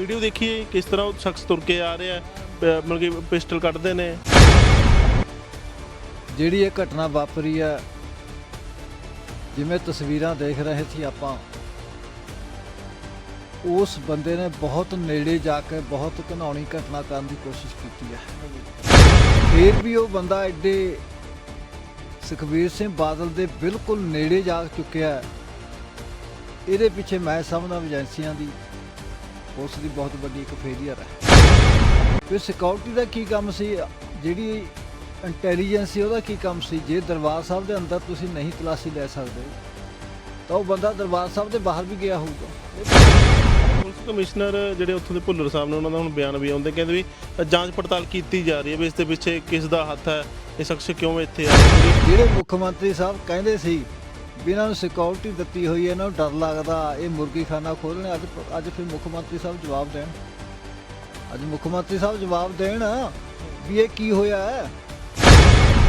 Video ਦੇਖੀਏ ਕਿਸ ਤਰ੍ਹਾਂ ਉਹ ਸ਼ਖਸ ਤੁਰ ਕੇ ਆ ਰਿਹਾ ਹੈ ਮਤਲਬ ਕਿ ਪਿਸਟਲ ਕੱਢਦੇ ਨੇ। ਜਿਹੜੀ ਇਹ ਘਟਨਾ ਵਾਪਰੀ ਹੈ, ਜਿਵੇਂ ਤਸਵੀਰਾਂ ਦੇਖ ਰਹੇ ਸੀ ਆਪਾਂ, ਉਸ ਬੰਦੇ ਨੇ ਬਹੁਤ ਨੇੜੇ ਜਾ ਕੇ ਬਹੁਤ ਘਿਨਾਉਣੀ ਘਟਨਾ ਕਰਨ ਦੀ ਕੋਸ਼ਿਸ਼ ਕੀਤੀ ਹੈ। ਫਿਰ ਵੀ ਉਹ ਬੰਦਾ ਐਡੇ ਸੁਖਬੀਰ ਸਿੰਘ ਬਾਦਲ ਦੇ ਬਿਲਕੁਲ ਨੇੜੇ ਜਾ ਚੁੱਕਿਆ ਹੈ। ਇਹਦੇ ਪਿੱਛੇ ਮੈਂ ਸਮਝਦਾ ਏਜੰਸੀਆਂ ਦੀ ਉਸ ਦੀ ਬਹੁਤ ਵੱਡੀ ਇੱਕ ਫੇਲੀਅਰ ਹੈ। ਫਿਰ ਸਿਕਿਉਰਿਟੀ ਦਾ ਕੀ ਕੰਮ ਸੀ? ਜਿਹੜੀ ਇੰਟੈਲੀਜੈਂਸ ਸੀ ਉਹਦਾ ਕੀ ਕੰਮ ਸੀ? ਜੇ ਦਰਬਾਰ ਸਾਹਿਬ ਦੇ ਅੰਦਰ ਤੁਸੀਂ ਨਹੀਂ ਤਲਾਸ਼ੀ ਲੈ ਸਕਦੇ ਤਾਂ ਉਹ ਬੰਦਾ ਦਰਬਾਰ ਸਾਹਿਬ ਦੇ ਬਾਹਰ ਵੀ ਗਿਆ ਹੋਊਗਾ। ਪੁਲਿਸ ਕਮਿਸ਼ਨਰ ਜਿਹੜੇ ਉੱਥੋਂ ਦੇ ਭੁੱਲਰ ਸਾਹਿਬ ਨੇ ਉਹਨਾਂ ਦਾ ਹੁਣ ਬਿਆਨ ਵੀ ਆਉਂਦੇ ਕਹਿੰਦੇ ਵੀ ਜਾਂਚ ਪੜਤਾਲ ਕੀਤੀ ਜਾ ਰਹੀ ਹੈ ਵੀ ਇਸ ਦੇ ਪਿੱਛੇ ਕਿਸ ਦਾ ਹੱਥ ਹੈ ਇਹ ਸ਼ਖਸ ਕਿਉਂ ਇੱਥੇ ਆਇਆ ਜਿਹੜੇ ਮੁੱਖ ਮੰਤਰੀ ਸਾਹਿਬ ਕਹਿੰਦੇ ਸੀ ਵੀ ਇਹਨਾਂ ਨੂੰ ਸਿਕਿਉਰਿਟੀ ਦਿੱਤੀ ਹੋਈ ਹੈ ਇਹਨਾਂ ਨੂੰ ਡਰ ਲੱਗਦਾ। ਇਹ ਮੁਰਗੀ ਖਾਨਾ ਖੋਲ੍ਹਣੇ ਅੱਜ ਅੱਜ ਫਿਰ ਮੁੱਖ ਮੰਤਰੀ ਸਾਹਿਬ ਜਵਾਬ ਦੇਣ। ਅੱਜ ਮੁੱਖ ਮੰਤਰੀ ਸਾਹਿਬ ਜਵਾਬ ਦੇਣ ਵੀ ਇਹ ਕੀ ਹੋਇਆ ਹੈ।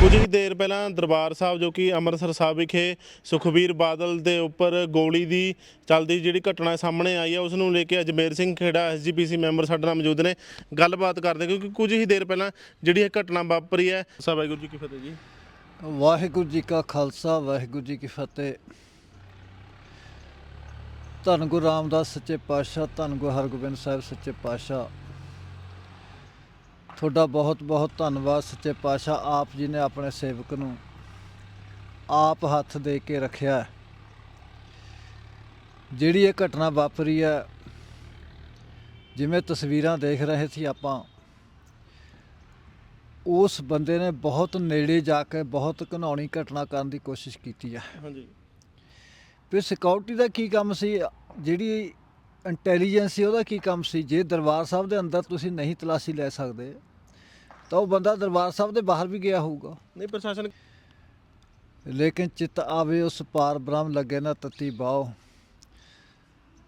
ਕੁਝ ਹੀ ਦੇਰ ਪਹਿਲਾਂ ਦਰਬਾਰ ਸਾਹਿਬ ਜੋ ਕਿ ਅੰਮ੍ਰਿਤਸਰ ਸਾਹਿਬ ਵਿਖੇ ਸੁਖਬੀਰ ਬਾਦਲ ਦੇ ਉੱਪਰ ਗੋਲੀ ਦੀ ਚੱਲਦੀ ਜਿਹੜੀ ਘਟਨਾ ਸਾਹਮਣੇ ਆਈ ਹੈ ਉਸ ਨੂੰ ਲੈ ਕੇ ਅਜਮੇਰ ਸਿੰਘ ਖੇੜਾ ਐਸਜੀਪੀਸੀ ਮੈਂਬਰ ਸਾਡੇ ਨਾਲ ਮੌਜੂਦ ਨੇ। ਗੱਲਬਾਤ ਕਰਦੇ ਕਿਉਂਕਿ ਕੁਝ ਹੀ ਦੇਰ ਪਹਿਲਾਂ ਜਿਹੜੀ ਇਹ ਘਟਨਾ ਵਾਪਰੀ ਹੈ। ਸਾਹਿਬ ਵਾਹਿਗੁਰੂ ਜੀ ਕੀ ਫਤਿਹ ਜੀ। ਵਾਹਿਗੁਰੂ ਜੀ ਕਾ ਖਾਲਸਾ, ਵਾਹਿਗੁਰੂ ਜੀ ਕੀ ਫਤਿਹ। ਧੰਨ ਗੁਰੂ ਰਾਮਦਾਸ ਸੱਚੇ ਪਾਤਸ਼ਾਹ, ਧੰਨ ਗੁਰੂ ਹਰਗੋਬਿੰਦ ਸਾਹਿਬ ਸੱਚੇ ਪਾਤਸ਼ਾਹ। ਤੁਹਾਡਾ ਬਹੁਤ ਬਹੁਤ ਧੰਨਵਾਦ ਸੱਚੇ ਪਾਤਸ਼ਾਹ, ਆਪ ਜੀ ਨੇ ਆਪਣੇ ਸੇਵਕ ਨੂੰ ਆਪ ਹੱਥ ਦੇ ਕੇ ਰੱਖਿਆ। ਜਿਹੜੀ ਇਹ ਘਟਨਾ ਵਾਪਰੀ ਹੈ, ਜਿਵੇਂ ਤਸਵੀਰਾਂ ਦੇਖ ਰਹੇ ਸੀ ਆਪਾਂ ਉਸ ਬੰਦੇ ਨੇ ਬਹੁਤ ਨੇੜੇ ਜਾ ਕੇ ਬਹੁਤ ਘਿਨਾਉਣੀ ਘਟਨਾ ਕਰਨ ਦੀ ਕੋਸ਼ਿਸ਼ ਕੀਤੀ ਹੈ ਹਾਂਜੀ। ਫਿਰ ਸਿਕਿਉਰਿਟੀ ਦਾ ਕੀ ਕੰਮ ਸੀ? ਜਿਹੜੀ ਇੰਟੈਲੀਜੈਂਸ ਸੀ ਉਹਦਾ ਕੀ ਕੰਮ ਸੀ? ਜੇ ਦਰਬਾਰ ਸਾਹਿਬ ਦੇ ਅੰਦਰ ਤੁਸੀਂ ਨਹੀਂ ਤਲਾਸ਼ੀ ਲੈ ਸਕਦੇ ਤਾਂ ਉਹ ਬੰਦਾ ਦਰਬਾਰ ਸਾਹਿਬ ਦੇ ਬਾਹਰ ਵੀ ਗਿਆ ਹੋਊਗਾ। ਨਹੀਂ ਪ੍ਰਸ਼ਾਸਨ ਲੇਕਿਨ ਚਿੱਤ ਆਵੇ ਉਸ ਪਾਰ ਬ੍ਰਹਮ ਲੱਗੇ ਨਾ ਤਤੀ ਬਾਓ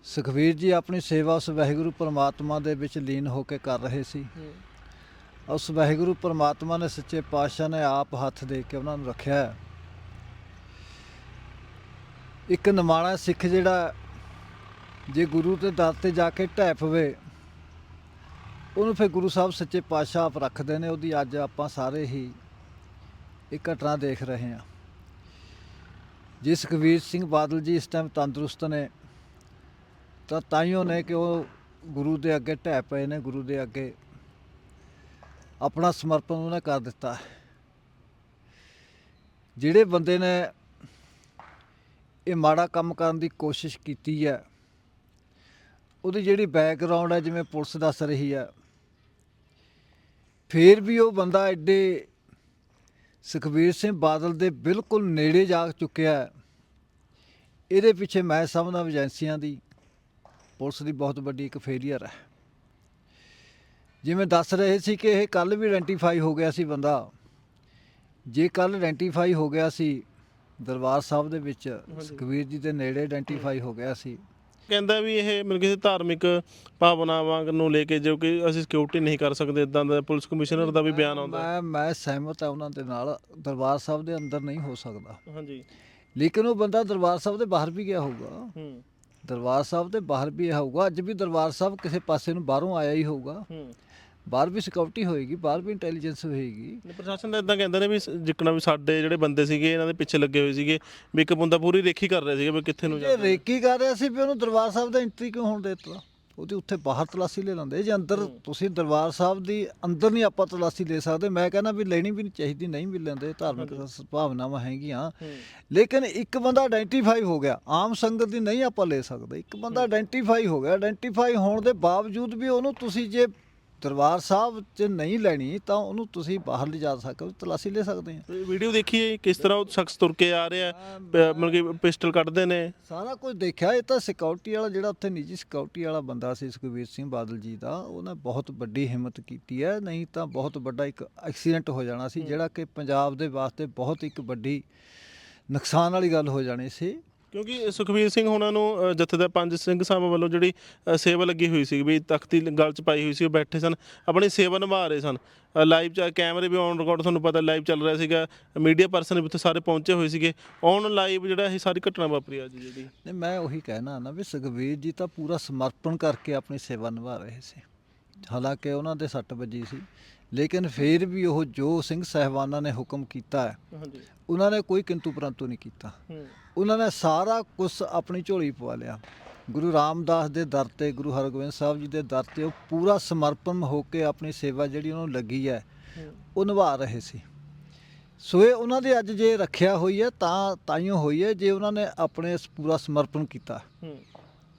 ਸੁਖਵੀਰ ਜੀ ਆਪਣੀ ਸੇਵਾ ਉਸ ਵਾਹਿਗੁਰੂ ਪਰਮਾਤਮਾ ਦੇ ਵਿੱਚ ਲੀਨ ਹੋ ਕੇ ਕਰ ਰਹੇ ਸੀ। ਉਸ ਵਾਹਿਗੁਰੂ ਪਰਮਾਤਮਾ ਨੇ ਸੱਚੇ ਪਾਤਸ਼ਾਹ ਨੇ ਆਪ ਹੱਥ ਦੇ ਕੇ ਉਹਨਾਂ ਨੂੰ ਰੱਖਿਆ ਹੈ। ਇੱਕ ਨਿਮਾਣਾ ਸਿੱਖ ਜਿਹੜਾ ਜੇ ਗੁਰੂ ਦੇ ਦਰ ਤੇ ਜਾ ਕੇ ਢਹਿ ਪਵੇ, ਉਹਨੂੰ ਫਿਰ ਗੁਰੂ ਸਾਹਿਬ ਸੱਚੇ ਪਾਤਸ਼ਾਹ ਆਪ ਰੱਖਦੇ ਨੇ, ਉਹਦੀ ਅੱਜ ਆਪਾਂ ਸਾਰੇ ਹੀ ਇਹ ਘਟਨਾ ਦੇਖ ਰਹੇ ਹਾਂ। ਜੇ ਸੁਖਬੀਰ ਸਿੰਘ ਬਾਦਲ ਜੀ ਇਸ ਟਾਈਮ ਤੰਦਰੁਸਤ ਨੇ, ਤਾਂ ਤਾਈਓ ਨੇ ਕਿ ਉਹ ਗੁਰੂ ਦੇ ਅੱਗੇ ਢਹਿ ਪਏ ਨੇ, ਗੁਰੂ ਦੇ ਅੱਗੇ ਆਪਣਾ ਸਮਰਪਣ ਉਹਨੇ ਕਰ ਦਿੱਤਾ। ਜਿਹੜੇ ਬੰਦੇ ਨੇ ਇਹ ਮਾੜਾ ਕੰਮ ਕਰਨ ਦੀ ਕੋਸ਼ਿਸ਼ ਕੀਤੀ ਹੈ, ਉਹਦੀ ਜਿਹੜੀ ਬੈਕਗ੍ਰਾਉਂਡ ਹੈ, ਜਿਵੇਂ ਪੁਲਿਸ ਦੱਸ ਰਹੀ ਹੈ, ਫੇਰ ਵੀ ਉਹ ਬੰਦਾ ਐਡੇ ਸੁਖਬੀਰ ਸਿੰਘ ਬਾਦਲ ਦੇ ਬਿਲਕੁਲ ਨੇੜੇ ਜਾ ਚੁੱਕਿਆ ਇਹਦੇ ਪਿੱਛੇ ਮੈਂ ਸਮਝਦਾ ਏਜੰਸੀਆਂ ਦੀ, ਪੁਲਿਸ ਦੀ ਬਹੁਤ ਵੱਡੀ ਇੱਕ ਫੇਲੀਅਰ ਹੈ। ਜਿਵੇਂ ਦੱਸ ਰਹੇ ਸੀ ਕਿ ਇਹ ਕੱਲ ਵੀ ਆਇਡੈਂਟੀਫਾਈ ਹੋ ਗਿਆ ਸੀ ਬੰਦਾ। ਜੇ ਕੱਲ ਆਇਡੈਂਟੀਫਾਈ ਹੋ ਗਿਆ ਸੀ ਦਰਬਾਰ ਸਾਹਿਬ ਦੇ ਵਿੱਚ ਸੁਖਬੀਰ ਜੀ ਦੇ ਨੇੜੇ ਆਇਡੈਂਟੀਫਾਈ ਹੋ ਗਿਆ ਸੀ। ਕਹਿੰਦਾ ਵੀ ਇਹ ਮਤਲਬ ਕਿਸੇ ਧਾਰਮਿਕ ਭਾਵਨਾਵਾਂ ਨੂੰ ਲੈ ਕੇ ਜੋ ਕਿ ਅਸੀਂ ਸਿਕਿਉਰਿਟੀ ਨਹੀਂ ਕਰ ਸਕਦੇ ਇਦਾਂ ਦਾ ਪੁਲਿਸ ਕਮਿਸ਼ਨਰ ਦਾ ਵੀ ਬਿਆਨ ਆਉਂਦਾ। ਮੈਂ ਮੈਂ ਸਹਿਮਤ ਹਾਂ ਉਹਨਾਂ ਦੇ ਨਾਲ ਦਰਬਾਰ ਸਾਹਿਬ ਦੇ ਅੰਦਰ ਨਹੀਂ ਹੋ ਸਕਦਾ। ਹਾਂਜੀ। ਲੇਕਿਨ ਉਹ ਬੰਦਾ ਦਰਬਾਰ ਸਾਹਿਬ ਦੇ ਬਾਹਰ ਵੀ ਗਿਆ ਹੋਊਗਾ। ਹੂੰ। ਦਰਬਾਰ ਸਾਹਿਬ ਦੇ ਬਾਹਰ ਵੀ ਹੋਊਗਾ। ਅੱਜ ਵੀ ਦਰਬਾਰ ਸਾਹਿਬ ਕਿਸੇ ਪਾਸੇ ਨੂੰ ਬਾਹਰੋਂ ਆਇਆ ਹੀ ਹੋਊਗਾ। ਹੂੰ। ਬਾਹਰ ਵੀ ਸਿਕਿਉਰਿਟੀ ਹੋਏਗੀ ਬਾਹਰ ਵੀ ਇੰਟੈਲੀਜੈਂਸ ਹੋਏਗੀ। ਪ੍ਰਸ਼ਾਸਨ ਦਾ ਇਦਾਂ ਕਹਿੰਦੇ ਨੇ ਵੀ ਜਿੱਕਣਾ ਵੀ ਸਾਡੇ ਜਿਹੜੇ ਬੰਦੇ ਸੀਗੇ ਇਹਨਾਂ ਦੇ ਪਿੱਛੇ ਲੱਗੇ ਹੋਏ ਸੀਗੇ ਵੀ ਇੱਕ ਬੰਦਾ ਪੂਰੀ ਰੇਖੀ ਕਰ ਰਿਹਾ ਸੀਗਾ ਵੀ ਕਿੱਥੇ ਨੂੰ ਜੇ ਰੇਕੀ ਕਰ ਰਿਹਾ ਸੀ ਵੀ ਉਹਨੂੰ ਦਰਬਾਰ ਸਾਹਿਬ ਦਾ ਐਂਟਰੀ ਕਿਉਂ ਹੋਣ ਦੇ ਦਿੱਤਾ? ਉਹਦੇ ਉੱਥੇ ਬਾਹਰ ਤਲਾਸ਼ੀ ਲੈ ਲੈਂਦੇ। ਜੇ ਅੰਦਰ ਤੁਸੀਂ ਦਰਬਾਰ ਸਾਹਿਬ ਦੀ ਅੰਦਰ ਨਹੀਂ ਆਪਾਂ ਤਲਾਸ਼ੀ ਲੈ ਸਕਦੇ ਮੈਂ ਕਹਿੰਦਾ ਵੀ ਲੈਣੀ ਵੀ ਨਹੀਂ ਚਾਹੀਦੀ ਨਹੀਂ ਵੀ ਲੈਂਦੇ ਧਾਰਮਿਕ ਭਾਵਨਾਵਾਂ ਹੈਗੀਆਂ। ਲੇਕਿਨ ਇੱਕ ਬੰਦਾ ਆਇਡੈਂਟੀਫਾਈ ਹੋ ਗਿਆ ਆਮ ਸੰਗਤ ਦੀ ਨਹੀਂ ਆਪਾਂ ਲੈ ਸਕਦੇ। ਇੱਕ ਬੰਦਾ ਆਇਡੈਂਟੀਫਾਈ ਹੋ ਗਿਆ। ਆਇਡੈਂਟੀਫਾਈ ਹੋਣ ਦੇ ਬਾਵਜੂਦ ਵੀ ਉਹਨੂੰ ਤੁਸੀਂ ਜੇ ਦਰਬਾਰ ਸਾਹਿਬ 'ਚ ਨਹੀਂ ਲੈਣੀ ਤਾਂ ਉਹਨੂੰ ਤੁਸੀਂ ਬਾਹਰ ਲਿਜਾ ਸਕਦੇ ਹੋ ਤਲਾਸ਼ੀ ਲੈ ਸਕਦੇ ਆ ਵੀਡੀਓ ਦੇਖੀਏ ਕਿਸ ਤਰ੍ਹਾਂ ਉਹ ਸ਼ਖਸ ਤੁਰ ਕੇ ਆ ਰਿਹਾ ਹੈ ਪ- ਮਤਲਬ ਕਿ ਪਿਸਟਲ ਕੱਢਦੇ ਨੇ। ਸਾਰਾ ਕੁਝ ਦੇਖਿਆ ਇਹ ਤਾਂ ਸਿਕਿਉਰਿਟੀ ਵਾਲਾ ਜਿਹੜਾ ਉੱਥੇ ਨਿੱਜੀ ਸਿਕਿਉਰਿਟੀ ਵਾਲਾ ਬੰਦਾ ਸੀ ਸੁਖਬੀਰ ਸਿੰਘ ਬਾਦਲ ਜੀ ਦਾ ਉਹਨੇ ਬਹੁਤ ਵੱਡੀ ਹਿੰਮਤ ਕੀਤੀ ਹੈ ਨਹੀਂ ਤਾਂ ਬਹੁਤ ਵੱਡਾ ਇੱਕ ਐਕਸੀਡੈਂਟ ਹੋ ਜਾਣਾ ਸੀ ਜਿਹੜਾ ਕਿ ਪੰਜਾਬ ਦੇ ਵਾਸਤੇ ਬਹੁਤ ਇੱਕ ਵੱਡੀ ਨੁਕਸਾਨ ਵਾਲੀ ਗੱਲ ਹੋ ਜਾਣੀ ਸੀ। ਕਿਉਂਕਿ ਸੁਖਵੀਰ ਸਿੰਘ ਉਹਨਾਂ ਨੂੰ ਅ, ਜਥੇਦਾਰ ਪੰਜ ਸਿੰਘ ਸਾਹਿਬ ਵੱਲੋਂ ਜਿਹੜੀ ਅ, ਸੇਵਾ ਲੱਗੀ ਹੋਈ ਸੀ ਵੀ ਤਖਤੀ ਗਲ ਚ ਪਾਈ ਹੋਈ ਸੀ ਉਹ ਬੈਠੇ ਸਨ ਆਪਣੀ ਸੇਵਾ ਨਿਭਾ ਰਹੇ ਸਨ। ਲਾਈਵ ਚ ਕੈਮਰੇ ਵੀ ਔਨ ਰਿਕਾਰਡ ਤੁਹਾਨੂੰ ਪਤਾ ਲਾਈਵ ਚੱਲ ਰਿਹਾ ਸੀਗਾ ਮੀਡੀਆ ਪਰਸਨ ਵੀ ਉੱਥੇ ਸਾਰੇ ਪਹੁੰਚੇ ਹੋਏ ਸੀਗੇ। ਔਨ ਲਾਈਵ ਜਿਹੜਾ ਇਹ ਸਾਰੀ ਘਟਨਾ ਵਾਪਰੀ ਅੱਜ ਜਿਹੜੀ। ਨਹੀਂ ਮੈਂ ਉਹੀ ਕਹਿਣਾ ਨਾ ਵੀ ਸੁਖਬੀਰ ਜੀ ਤਾਂ ਪੂਰਾ ਸਮਰਪਣ ਕਰਕੇ ਆਪਣੀ ਸੇਵਾ ਨਿਭਾ ਰਹੇ ਸੀ। ਹਾਲਾਂਕਿ ਉਹਨਾਂ ਦੇ ਸੱਟ ਵੱਜੀ ਸੀ ਲੇਕਿਨ ਫਿਰ ਵੀ ਉਹ ਜੋ ਸਿੰਘ ਸਹਿਬਾਨਾਂ ਨੇ ਹੁਕਮ ਕੀਤਾ ਹੈ ਹਾਂਜੀ। ਉਹਨਾਂ ਨੇ ਕੋਈ ਕਿੰਤੂ ਪਰੰਤੂ ਨਹੀਂ ਕੀਤਾ। ਹੂੰ। ਉਹਨਾਂ ਨੇ ਸਾਰਾ ਕੁਝ ਆਪਣੀ ਝੋਲੀ ਪਵਾ ਲਿਆ। ਗੁਰੂ ਰਾਮਦਾਸ ਦੇ ਦਰ ਤੇ, ਗੁਰੂ ਹਰਗੋਬਿੰਦ ਸਾਹਿਬ ਜੀ ਦੇ ਦਰ ਤੇ ਉਹ ਪੂਰਾ ਸਮਰਪਣ ਹੋ ਕੇ ਆਪਣੀ ਸੇਵਾ ਜਿਹੜੀ ਉਹਨਾਂ ਨੂੰ ਲੱਗੀ ਹੈ, ਉਹ ਨਿਭਾ ਰਹੇ ਸੀ। ਸੋ ਇਹ ਉਹਨਾਂ ਦੇ ਅੱਜ ਜੇ ਰੱਖਿਆ ਹੋਈ ਹੈ, ਤਾਂ ਤਾਈਓ ਹੋਈ ਹੈ, ਜੇ ਉਹਨਾਂ ਨੇ ਆਪਣੇ ਪੂਰਾ ਸਮਰਪਣ ਕੀਤਾ।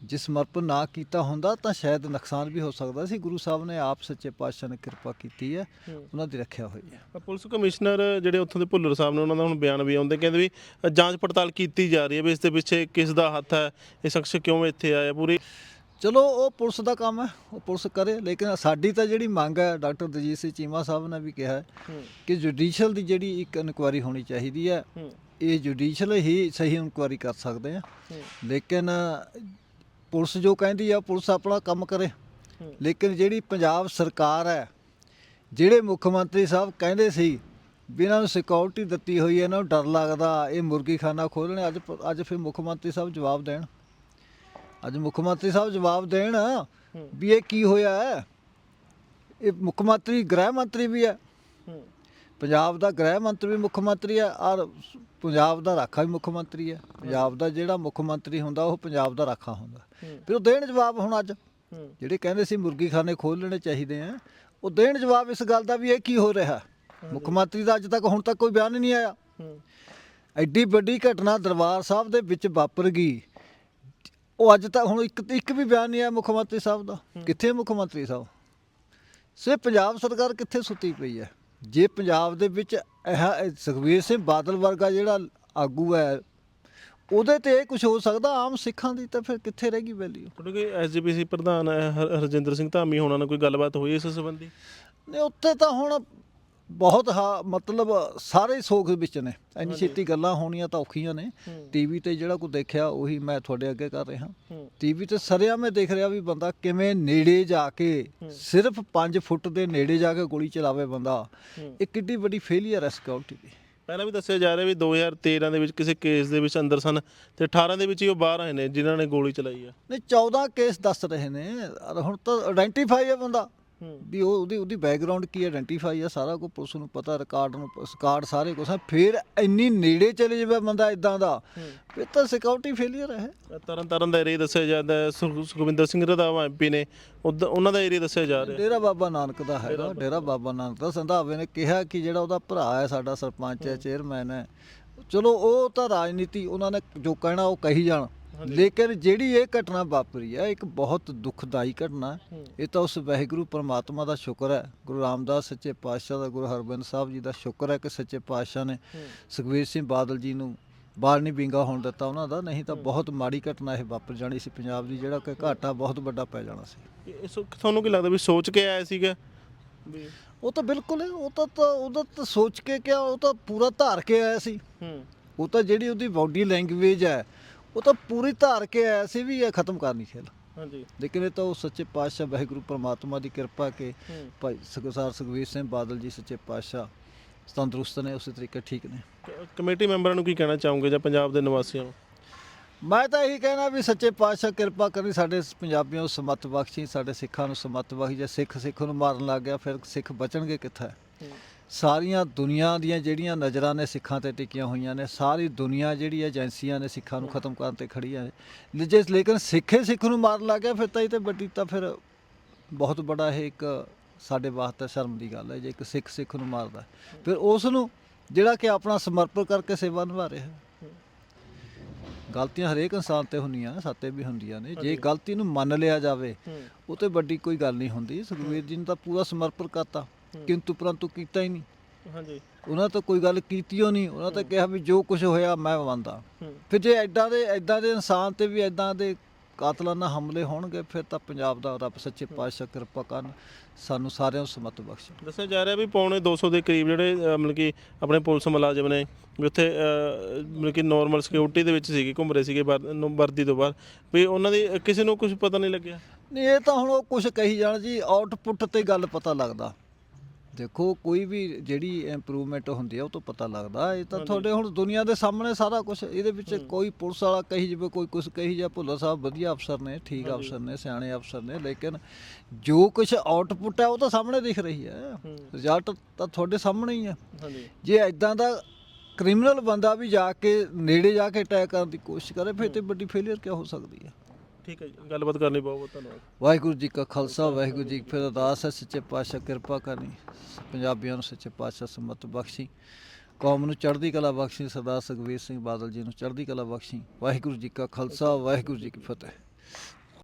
ਜੇ ਸਮਰਪਣ ਨਾ ਕੀਤਾ ਹੁੰਦਾ ਤਾਂ ਸ਼ਾਇਦ ਨੁਕਸਾਨ ਵੀ ਹੋ ਸਕਦਾ ਸੀ। ਗੁਰੂ ਸਾਹਿਬ ਨੇ ਆਪ ਸੱਚੇ ਪਾਤਸ਼ਾਹ ਨੇ ਕਿਰਪਾ ਕੀਤੀ ਹੈ ਉਹਨਾਂ ਦੀ ਰੱਖਿਆ ਹੋਈ ਹੈ। ਪੁਲਿਸ ਕਮਿਸ਼ਨਰ ਜਿਹੜੇ ਉੱਥੋਂ ਦੇ ਭੁੱਲਰ ਸਾਹਿਬ ਨੇ ਉਹਨਾਂ ਦਾ ਹੁਣ ਬਿਆਨ ਵੀ ਆਉਂਦੇ ਕਹਿੰਦੇ ਵੀ ਜਾਂਚ ਪੜਤਾਲ ਕੀਤੀ ਜਾ ਰਹੀ ਹੈ ਵੀ ਇਸ ਦੇ ਪਿੱਛੇ ਕਿਸ ਦਾ ਹੱਥ ਹੈ ਇਹ ਸ਼ਖਸ ਕਿਉਂ ਇੱਥੇ ਆਇਆ ਪੂਰੀ? ਚਲੋ ਉਹ ਪੁਲਿਸ ਦਾ ਕੰਮ ਹੈ ਉਹ ਪੁਲਿਸ ਕਰੇ ਲੇਕਿਨ ਸਾਡੀ ਤਾਂ ਜਿਹੜੀ ਮੰਗ ਹੈ ਡਾਕਟਰ ਦਜੀਤ ਸਿੰਘ ਚੀਮਾ ਸਾਹਿਬ ਨੇ ਵੀ ਕਿਹਾ ਕਿ ਜੁਡੀਸ਼ੀਅਲ ਦੀ ਜਿਹੜੀ ਇੱਕ ਇਨਕੁਆਇਰੀ ਹੋਣੀ ਚਾਹੀਦੀ ਹੈ ਇਹ ਜੁਡੀਸ਼ੀਅਲ ਹੀ ਸਹੀ ਇਨਕੁਆਇਰੀ ਕਰ ਸਕਦੇ ਆ ਹੂੰ। ਲੇਕਿਨ ਪੁਲਿਸ ਜੋ ਕਹਿੰਦੀ ਆ ਪੁਲਿਸ ਆਪਣਾ ਕੰਮ ਕਰੇ। ਲੇਕਿਨ ਜਿਹੜੀ ਪੰਜਾਬ ਸਰਕਾਰ ਹੈ ਜਿਹੜੇ ਮੁੱਖ ਮੰਤਰੀ ਸਾਹਿਬ ਕਹਿੰਦੇ ਸੀ ਵੀ ਇਹਨਾਂ ਨੂੰ ਸਿਕਿਉਰਿਟੀ ਦਿੱਤੀ ਹੋਈ ਹੈ ਇਹਨਾਂ ਨੂੰ ਡਰ ਲੱਗਦਾ ਇਹ ਮੁਰਗੀ ਖਾਨਾ ਖੋਲਣੇ ਅੱਜ ਅੱਜ ਫਿਰ ਮੁੱਖ ਮੰਤਰੀ ਸਾਹਿਬ ਜਵਾਬ ਦੇਣ। ਅੱਜ ਮੁੱਖ ਮੰਤਰੀ ਸਾਹਿਬ ਜਵਾਬ ਦੇਣ ਵੀ ਇਹ ਕੀ ਹੋਇਆ ਹੈ? ਇਹ ਮੁੱਖ ਮੰਤਰੀ ਗ੍ਰਹਿ ਮੰਤਰੀ ਵੀ ਹੂੰ। ਪੰਜਾਬ ਦਾ ਗ੍ਰਹਿ ਮੰਤਰੀ ਵੀ ਮੁੱਖ ਮੰਤਰੀ ਹੈ ਔਰ ਪੰਜਾਬ ਦਾ ਰਾਖਾ ਵੀ ਮੁੱਖ ਮੰਤਰੀ ਹੈ ਪੰਜਾਬ ਦਾ ਜਿਹੜਾ ਮੁੱਖ ਮੰਤਰੀ ਹੁੰਦਾ ਉਹ ਪੰਜਾਬ ਦਾ ਰਾਖਾ ਹੁੰਦਾ। ਫਿਰ ਉਹ ਦੇਣ ਜਵਾਬ ਹੁਣ ਅੱਜ। ਜਿਹੜੇ ਕਹਿੰਦੇ ਸੀ ਮੁਰਗੀ ਖਾਨੇ ਖੋਲ ਲੈਣੇ ਚਾਹੀਦੇ ਆ ਉਹ ਦੇਣ ਜਵਾਬ ਇਸ ਗੱਲ ਦਾ ਵੀ ਇਹ ਕੀ ਹੋ ਰਿਹਾ? ਮੁੱਖ ਮੰਤਰੀ ਦਾ ਅੱਜ ਤੱਕ ਹੁਣ ਤੱਕ ਕੋਈ ਬਿਆਨ ਨਹੀਂ ਆਇਆ। ਐਡੀ ਵੱਡੀ ਘਟਨਾ ਦਰਬਾਰ ਸਾਹਿਬ ਦੇ ਵਿੱਚ ਵਾਪਰ ਗਈ। ਉਹ ਅੱਜ ਤੱਕ ਹੁਣ ਇੱਕ ਇੱਕ ਵੀ ਬਿਆਨ ਨਹੀਂ ਆਇਆ ਮੁੱਖ ਮੰਤਰੀ ਸਾਹਿਬ ਦਾ। ਕਿੱਥੇ ਮੁੱਖ ਮੰਤਰੀ ਸਾਹਿਬ? ਸੇ ਪੰਜਾਬ ਸਰਕਾਰ ਕਿੱਥੇ ਸੁੱਤੀ ਪਈ ਹੈ? ਜੇ ਪੰਜਾਬ ਦੇ ਵਿੱਚ ਇਹ ਸੁਖਬੀਰ ਸਿੰਘ ਬਾਦਲ ਵਰਗਾ ਜਿਹੜਾ ਆਗੂ ਹੈ ਉਹਦੇ ਤੇ ਕੁਝ ਹੋ ਸਕਦਾ ਆਮ ਸਿੱਖਾਂ ਦੀ ਤਾਂ ਫਿਰ ਕਿੱਥੇ ਰਹਿ ਗਈ ਵੈਲਿਊ ਕੋਈ ਐਸਜੀਪੀਸੀ ਪ੍ਰਧਾਨ ਹਰਜਿੰਦਰ ਸਿੰਘ ਧਾਮੀ ਹੋਣਾ ਨਾਲ ਕੋਈ ਗੱਲਬਾਤ ਹੋਈ ਇਸ ਸੰਬੰਧੀ? ਨੇ ਉੱਤੇ ਤਾਂ ਹੁਣ ਬਹੁਤ ਹਾ ਮਤਲਬ ਸਾਰੇ ਸੋਖ ਵਿੱਚ ਨੇ। ਇੰਨੀ ਛੇਤੀ ਗੱਲਾਂ ਹੋਣੀਆਂ ਤਾਂ ਔਖੀਆਂ ਨੇ। ਹੂੰ। ਟੀਵੀ ਤੇ ਜਿਹੜਾ ਕੋਈ ਦੇਖਿਆ ਉਹੀ ਮੈਂ ਤੁਹਾਡੇ ਅੱਗੇ ਕਰ ਰਿਹਾ। ਹੂੰ। ਟੀਵੀ ਤੇ ਸਰਿਆ ਮੈਂ ਦੇਖ ਰਿਹਾ ਵੀ ਬੰਦਾ ਕਿਵੇਂ ਨੇੜੇ ਜਾ ਕੇ ਸਿਰਫ 5 ਫੁੱਟ ਦੇ ਨੇੜੇ ਜਾ ਕੇ ਗੋਲੀ ਚਲਾਵੇ ਬੰਦਾ। ਹੂੰ। ਇਹ ਕਿੱਡੀ ਵੱਡੀ ਫੇਲਿਅਰ ਹੈ ਸਿਕਿਉਰਿਟੀ ਦੀ। ਪਹਿਲਾਂ ਵੀ ਦੱਸਿਆ ਜਾ ਰਿਹਾ ਵੀ 2013 ਦੇ ਵਿੱਚ ਕਿਸੇ ਕੇਸ ਦੇ ਵਿੱਚ ਅੰਦਰ ਸਨ ਤੇ 18 ਦੇ ਵਿੱਚ ਹੀ ਉਹ ਬਾਹਰ ਆਏ ਨੇ ਜਿਨ੍ਹਾਂ ਨੇ ਗੋਲੀ ਚਲਾਈ ਆ। ਨਹੀਂ 14 ਕੇਸ ਦੱਸ ਰਹੇ ਨੇ। ਹੁਣ ਤਾਂ ਆਇਡੈਂਟੀਫਾਈ ਹੈ ਬੰਦਾ। ਵੀ ਉਹ ਉਹਦੀ ਉਹਦੀ ਬੈਕਗ੍ਰਾਉਂਡ ਕੀ ਆਇਡੈਂਟੀਫਾਈ ਆ ਸਾਰਾ ਕੁਝ ਪੁਲਿਸ ਨੂੰ ਪਤਾ ਰਿਕਾਰਡ ਨੂੰ ਰਿਕਾਰਡ ਸਾਰੇ ਕੁਝ ਹੈ ਫਿਰ ਇੰਨੀ ਨੇੜੇ ਚਲੇ ਜਾਵੇ ਬੰਦਾ ਇਦਾਂ ਦਾ ਫਿਰ ਤਾਂ ਸਿਕਿਉਰਿਟੀ ਫੇਲਿਅਰ ਹੈ। ਤਰਨ ਤਾਰਨ ਦਾ ਏਰੀਆ ਦੱਸਿਆ ਜਾਂਦਾ ਹੈ ਸੁਖ- ਸੁਖਵਿੰਦਰ ਸਿੰਘ ਰੰਧਾਵਾ ਐਮਪੀ ਨੇ ਉੱਧ- ਉਹਨਾਂ ਦਾ ਏਰੀਆ ਦੱਸਿਆ ਜਾ ਰਿਹਾ। ਡੇਰਾ ਬਾਬਾ ਨਾਨਕ ਦਾ ਹੈਗਾ ਡੇਰਾ ਬਾਬਾ ਨਾਨਕ। ਦਾ ਸੰਧਾਵੇ ਨੇ ਕਿਹਾ ਕਿ ਜਿਹੜਾ ਉਹਦਾ ਭਰਾ ਹੈ ਸਾਡਾ ਸਰਪੰਚ ਹੈ ਚੇਅਰਮੈਨ ਹੈ ਚਲੋ ਉਹ ਤਾਂ ਰਾਜਨੀਤੀ ਉਹਨਾਂ ਨੇ ਜੋ ਕਹਿਣਾ ਉਹ ਕਹੀ ਜਾਣ। ਲੇਕਿਨ ਜਿਹੜੀ ਇਹ ਘਟਨਾ ਵਾਪਰੀ ਹੈ ਇੱਕ ਬਹੁਤ ਦੁਖਦਾਈ ਘਟਨਾ। ਇਹ ਤਾਂ ਉਸ ਵਾਹਿਗੁਰੂ ਪਰਮਾਤਮਾ ਦਾ ਸ਼ੁਕਰ ਹੈ ਗੁਰੂ ਰਾਮਦਾਸ ਸੱਚੇ ਪਾਤਸ਼ਾਹ ਦਾ ਗੁਰੂ ਹਰਗੋਬਿੰਦ ਸਾਹਿਬ ਜੀ ਦਾ ਸ਼ੁਕਰ ਹੈ ਕਿ ਸੱਚੇ ਪਾਤਸ਼ਾਹ ਨੇ ਸੁਖਬੀਰ ਸਿੰਘ ਬਾਦਲ ਜੀ ਨੂੰ ਬਾਹਰ ਨਹੀਂ ਵਿੰਗਾ ਹੋਣ ਦਿੱਤਾ ਉਹਨਾਂ ਦਾ ਨਹੀਂ ਤਾਂ ਬਹੁਤ ਮਾੜੀ ਘਟਨਾ ਇਹ ਵਾਪਰ ਜਾਣੀ ਸੀ ਪੰਜਾਬ ਦੀ ਜਿਹੜਾ ਕਿ ਘਾਟਾ ਬਹੁਤ ਵੱਡਾ ਪੈ ਜਾਣਾ ਸੀ। ਇਹ ਸੋ- ਤੁਹਾਨੂੰ ਕੀ ਲੱਗਦਾ ਵੀ ਸੋਚ ਕੇ ਆਇਆ ਸੀਗਾ? ਉਹ ਤਾਂ ਬਿਲਕੁਲ ਉਹ ਤਾਂ ਉਹਦਾ ਤਾਂ ਸੋਚ ਕੇ ਕਿਹਾ ਉਹ ਤਾਂ ਪੂਰਾ ਧਾਰ ਕੇ ਆਇਆ ਸੀ। ਉਹ ਤਾਂ ਜਿਹੜੀ ਉਹਦੀ ਬਾਡੀ ਲੈਂਗੁਏਜ ਹੈ ਉਹ ਤਾਂ ਪੂਰੀ ਧਾਰ ਕੇ ਆਇਆ ਸੀ ਵੀ ਇਹ ਖਤਮ ਕਰਨੀ ਖੇਲ ਹਾਂਜੀ। ਲੇਕਿਨ ਇਹ ਤਾਂ ਉਹ ਸੱਚੇ ਪਾਤਸ਼ਾਹ ਵਾਹਿਗੁਰੂ ਪਰਮਾਤਮਾ ਦੀ ਕਿਰਪਾ ਕੇ ਭਾਈ ਸੁਖਸਾਰ ਸੁਖਵੀਰ ਸਿੰਘ ਬਾਦਲ ਜੀ ਸੱਚੇ ਪਾਤਸ਼ਾਹ ਤੰਦਰੁਸਤ ਨੇ ਉਸੇ ਤਰੀਕੇ ਠੀਕ ਨੇ। ਕਮੇਟੀ ਮੈਂਬਰਾਂ ਨੂੰ ਕੀ ਕਹਿਣਾ ਚਾਹੋਗੇ ਜਾਂ ਪੰਜਾਬ ਦੇ ਨਿਵਾਸੀਆਂ ਨੂੰ? ਮੈਂ ਤਾਂ ਇਹੀ ਕਹਿਣਾ ਵੀ ਸੱਚੇ ਪਾਤਸ਼ਾਹ ਕਿਰਪਾ ਕਰੀ ਸਾਡੇ ਪੰਜਾਬੀਆਂ ਨੂੰ ਸਮੱਤ ਬਖਸ਼ੀ ਸਾਡੇ ਸਿੱਖਾਂ ਨੂੰ ਸਮੱਤ ਬਖਸ਼ੀ ਜੇ ਸਿੱਖ ਸਿੱਖ ਨੂੰ ਮਾਰਨ ਲੱਗ ਗਿਆ ਫਿਰ ਸਿੱਖ ਬਚਣਗੇ ਕਿੱਥੇ? ਸਾਰੀਆਂ ਦੁਨੀਆ ਦੀਆਂ ਜਿਹੜੀਆਂ ਨਜ਼ਰਾਂ ਨੇ ਸਿੱਖਾਂ ਤੇ ਟਿਕੀਆਂ ਹੋਈਆਂ ਨੇ ਸਾਰੀ ਦੁਨੀਆ ਜਿਹੜੀ ਏਜੰਸੀਆਂ ਨੇ ਸਿੱਖਾਂ ਨੂੰ ਖਤਮ ਕਰਨ ਤੇ ਖੜੀਆਂ ਨੇ। ਜੇ ਲੇਕਿਨ ਸਿੱਖੇ ਸਿੱਖ ਨੂੰ ਮਾਰਨ ਲੱਗ ਗਿਆ ਫਿਰ ਤਾਂ ਇਹ ਤੇ ਵੱਡੀ ਤਾਂ ਫਿਰ ਬਹੁਤ ਬੜਾ ਇਹ ਇੱਕ ਸਾਡੇ ਵਾਸਤੇ ਸ਼ਰਮ ਦੀ ਗੱਲ ਹੈ ਜੇ ਇੱਕ ਸਿੱਖ ਸਿੱਖ ਨੂੰ ਮਾਰਦਾ। ਫਿਰ ਉਸ ਨੂੰ ਜਿਹੜਾ ਕਿ ਆਪਣਾ ਸਮਰਪਣ ਕਰਕੇ ਸੇਵਾ ਨਿਭਾ ਰਿਹਾ ਹੈ। ਗਲਤੀਆਂ ਹਰੇਕ ਇਨਸਾਨ ਤੇ ਹੁੰਦੀਆਂ ਸਾਤੇ ਵੀ ਹੁੰਦੀਆਂ ਨੇ। ਜੇ ਗਲਤੀ ਨੂੰ ਮੰਨ ਲਿਆ ਜਾਵੇ ਉਹ ਤੇ ਵੱਡੀ ਕੋਈ ਗੱਲ ਨਹੀਂ ਹੁੰਦੀ। ਸੁਖਵੀਰ ਜੀ ਨੇ ਤਾਂ ਪੂਰਾ ਸਮਰਪਣ ਕਰਤਾ। ਕਿੰਤੂ ਪਰੰਤੂ ਕੀਤਾ ਹੀ ਨਹੀਂ। ਹਾਂਜੀ। ਉਹਨਾਂ ਤਾਂ ਕੋਈ ਗੱਲ ਕੀਤੀ ਓ ਨਹੀਂ। ਉਹਨਾਂ ਤਾਂ ਕਿਹਾ ਵੀ ਜੋ ਕੁਝ ਹੋਇਆ ਮੈਂ ਮੰਨਦਾ ਫਿਰ ਜੇ ਐਦਾਂ ਦੇ ਐਦਾਂ ਦੇ ਇਨਸਾਨ ਤੇ ਵੀ ਐਦਾਂ ਦੇ ਕਾਤਲਾਨਾ ਹਮਲੇ ਹੋਣਗੇ ਫਿਰ ਤਾਂ ਪੰਜਾਬ ਦਾ ਰੱਬ ਸੱਚੇ ਪਾਤਸ਼ਾਹ ਕਿਰਪਾ ਕਰਨ ਸਾਨੂੰ ਸਾਰਿਆਂ ਨੂੰ ਸਮਤ ਬਖਸ਼ਣ ਦੱਸਿਆ ਜਾ ਰਿਹਾ ਵੀ ਪੌਣੇ 200 ਦੇ ਕਰੀਬ ਜਿਹੜੇ ਮਤਲਬ ਕਿ ਆਪਣੇ ਪੁਲਿਸ ਮੁਲਾਜ਼ਮ ਨੇ ਵੀ ਉੱਥੇ ਅ, ਮਤਲਬ ਕਿ ਨਾਰਮਲ ਸਿਕਿਉਰਿਟੀ ਦੇ ਵਿੱਚ ਸੀਗੇ ਘੁੰਮ ਰਹੇ ਸੀਗੇ ਵਰ- ਨੂੰ ਵਰਦੀ ਤੋਂ ਬਾਅਦ ਵੀ ਉਹਨਾਂ ਦੀ ਕਿਸੇ ਨੂੰ ਕੁਝ ਪਤਾ ਨਹੀਂ ਲੱਗਿਆ? ਨਹੀਂ ਇਹ ਤਾਂ ਹੁਣ ਉਹ ਕੁਝ ਕਹੀ ਜਾਣ ਜੀ ਆਊਟਪੁੱਟ ਤੇ ਗੱਲ ਪਤਾ ਲੱਗਦਾ। ਦੇਖੋ ਕੋਈ ਵੀ ਜਿਹੜੀ ਇੰਪਰੂਵਮੈਂਟ ਹੁੰਦੀ ਆ ਉਹ ਤੋਂ ਪਤਾ ਲੱਗਦਾ। ਇਹ ਤਾਂ ਤੁਹਾਡੇ ਹੁਣ ਦੁਨੀਆ ਦੇ ਸਾਹਮਣੇ ਸਾਰਾ ਕੁਝ ਇਹਦੇ ਵਿੱਚ ਕੋਈ ਪੁਲਿਸ ਵਾਲਾ ਕਹੀ ਜਾਵੇ ਕੋਈ ਕੁਝ ਕਹੀ ਜਾ ਭੁੱਲਰ ਸਾਹਿਬ ਵਧੀਆ ਅਫਸਰ ਨੇ ਠੀਕ ਅਫਸਰ ਨੇ ਸਿਆਣੇ ਅਫਸਰ ਨੇ ਲੇਕਿਨ ਜੋ ਕੁਝ ਆਊਟਪੁੱਟ ਹੈ ਉਹ ਤਾਂ ਸਾਹਮਣੇ ਦਿਖ ਰਹੀ ਹੈ। ਰਿਜ਼ਲਟ ਤਾਂ ਤੁਹਾਡੇ ਸਾਹਮਣੇ ਹੀ ਹੈ ਜੇ ਇਦਾਂ ਦਾ ਕ੍ਰਿਮੀਨਲ ਬੰਦਾ ਵੀ ਜਾ ਕੇ ਨੇੜੇ ਜਾ ਕੇ ਅਟੈਕ ਕਰਨ ਦੀ ਕੋਸ਼ਿਸ਼ ਕਰੇ ਫਿਰ ਤੇ ਵੱਡੀ ਫੇਲਿਅਰ ਕਿਆ ਹੋ ਸਕਦੀ ਹੈ ਠੀਕ ਹੈ ਜੀ, ਗੱਲਬਾਤ ਕਰਨੀ ਬਹੁਤ ਬਹੁਤ ਧੰਨਵਾਦ। ਵਾਹਿਗੁਰੂ ਜੀ ਕਾ ਖਾਲਸਾ, ਵਾਹਿਗੁਰੂ ਜੀ ਕੀ ਫਤਿਹ ਅਰਦਾਸ ਹੈ, ਸੱਚੇ ਪਾਤਸ਼ਾਹ ਕਿਰਪਾ ਕਰਨੀ। ਪੰਜਾਬੀਆਂ ਨੂੰ ਸੱਚੇ ਪਾਤਸ਼ਾਹ ਸਮਤ ਬਖਸ਼ੀ। ਕੌਮ ਨੂੰ ਚੜ੍ਹਦੀ ਕਲਾ ਬਖਸ਼ੀ, ਸਰਦਾਰ ਸੁਖਬੀਰ ਸਿੰਘ ਬਾਦਲ ਜੀ ਨੂੰ ਚੜ੍ਹਦੀ ਕਲਾ ਬਖਸ਼ੀ। ਵਾਹਿਗੁਰੂ ਜੀ ਕਾ ਖਾਲਸਾ, ਵਾਹਿਗੁਰੂ ਜੀ ਕੀ ਫਤਿਹ।